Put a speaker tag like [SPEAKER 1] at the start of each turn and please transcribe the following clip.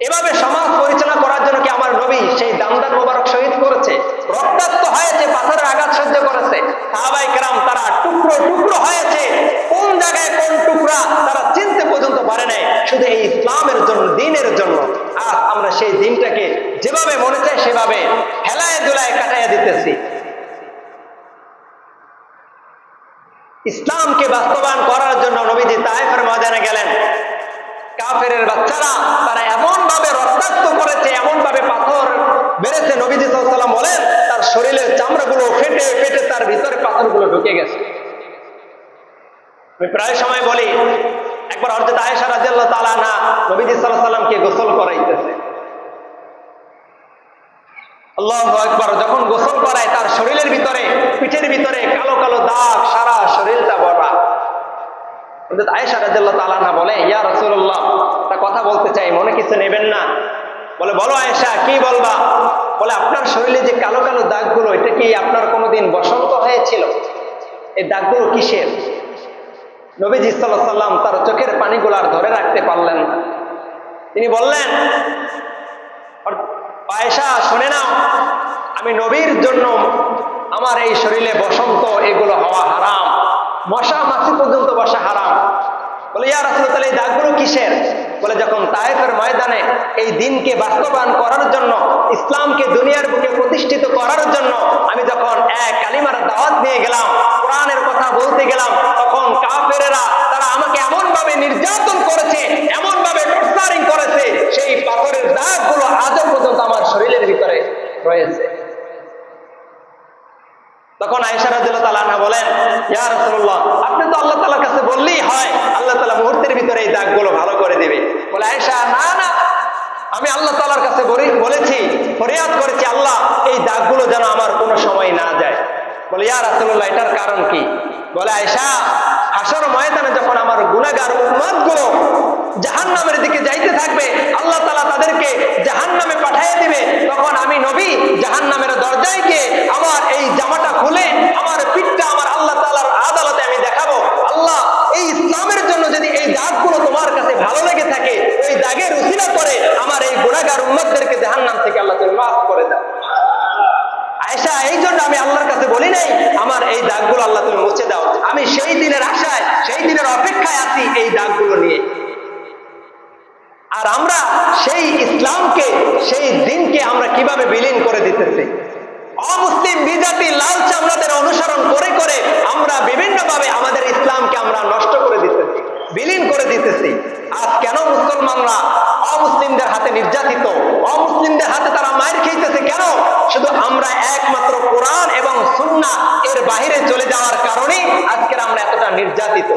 [SPEAKER 1] এভাবে সমাজ পরিচালনা করার জন্য কি আমার নবী সেই দামদার মোবারক শহীদ করেছে? রক্তাক্ত হয়েছে, পাথরের আঘাত সহ্য করেছে। সাহাবাই কেরাম তারা টুকরো টুকরো হয়েছে। কোন জায়গায় কোন টুকরা তারা চিনতে পর্যন্ত পারে নাই। শুধু এই ইসলামের জন্য, দিনের জন্য। আজ আমরা সেই দিনটাকে যেভাবে মনে চাই, সেভাবে হেলায় দুলায় কাটাইয়া দিতেছি। ইসলামকে বাস্তবায়ন করার জন্য নবীজি তাইফের ময়দানে গেলেন। কাফের বাচ্চারা তারা এমন ভাবে রক্তাক্ত করেছে এমন ভাবে পাথর বেড়েছে নবীজি সাল্লাম বলেন তার শরীরের ফেটে তার ভিতরে পাথরগুলো ঢুকে গেছে। আমি প্রায় সময় বলি, একবার হরজত আয়েশা রাজিয়াল্লাহ তালা না নবীজি সাল্লাহ সাল্লামকে গোসল করাইতেছে। একবার যখন গোসল করায় তার শরীরের ভিতরে, পিঠের ভিতরে কালো কালো দাগ, সারা শরীরটা ভরা। হযরত আয়েশা রাদিয়াল্লাহু তাআলা না বলে, ইয়া রাসূলুল্লাহ তা কথা বলতে চাই, মনে কিছু নেবেন না? বলে, বলো আয়েশা, কি বলবা? বলে আপনার শরীরে যে কালো কালো দাগগুলো, এটা কি আপনার কোনোদিন বসন্ত হয়েছিল? এই দাগগুলো কিসের? নবীজি আলাইহি সাল্লাম তার চোখের পানিগুলো আর ধরে রাখতে পারলেন তিনি বললেন আয়েশা শুনে নাও, আমি নবীর জন্য আমার এই শরীরে বসন্ত, এগুলো হওয়া হারাম। মশা, মাছি পর্যন্ত বসা হারাম। বলে, ইয়া রাসূল তাহলে এই দাগগুলো কিসের? বলে, যখন তায়েফের ময়দানে এই দিনকে বাস্তবায়ন করার জন্য, ইসলামকে দুনিয়ার বুকে প্রতিষ্ঠিত করার জন্য আমি যখন এক কালিমার দাওয়াত নিয়ে গেলাম, কোরআনের কথা বলতে গেলাম, তখন কাফেরেরা, তারা আমাকে এমন ভাবে নির্যাতন করেছে এমন ভাবে টর্চারিং করেছে, সেই পাথরের দাগগুলো আজও পর্যন্ত আমার শরীরের ভিতরে রয়েছে। তখন আয়েশা রাদিয়াল্লাহু তাআলা বলেন, ইয়া রাসূলুল্লাহ আপনি তো আল্লাহ তাআলার কাছে বললেই হয় আল্লাহ তাআলা মুহূর্তের ভিতরে এই দাগগুলো ভালো করে দিবে বলে আয়েশা না না আমি আল্লাহ তালার কাছে বলেছি, ফরিয়াদ করেছি, আল্লাহ, এই দাগগুলো যেন আমার কোনো সময় না যায়। বলে, ইয়া রাসূলুল্লাহ, এটার কারণ কি? বলে, আয়েশা, হাসর ময়দানে যখন আমার গুনাহগার উম্মতগুলো জাহান্নামের দিকে যাইতে থাকবে, আল্লাহ তালা তাদেরকে জাহান্নামে পাঠিয়ে দিবে, তখন আমি নবী জাহান্নামের দরজায় গিয়ে আমার এই জামাটা খুলে, আমার পিঠটা আমার আল্লাহ তালার আদালতে আমি দেখাবো। আল্লাহ, এই ইসলামের জন্য যদি এই দাগগুলো তোমার কাছে ভালো লেগে থাকে, ওই দাগের উসিলা করে আমার এই গুনাহগার উম্মতদেরকে জাহান্নাম থেকে আল্লাহ তুমি মাফ করে দাও। আয়সা এই জন্য আমি আল্লাহর কাছে বলি নাই, আমার এই দাগগুলো আল্লাহ তুমি মুছে দাও। আমি সেই দিনের আশায়, সেই দিনের অপেক্ষায় আছি এই দাগগুলো নিয়ে। আর আমরা সেই ইসলামকে, সেই দিনকে আমরা কীভাবে বিলীন করে দিতেছি? অমুসলিম বিজাতি লাল চামড়াদের অনুসরণ করে করে আমরা বিভিন্নভাবে শুধু আমরা একমাত্র কোরআন এবং সুন্না এর বাহিরে চলে যাওয়ার কারণে আজকের আমরা এতটা নির্যাতিত।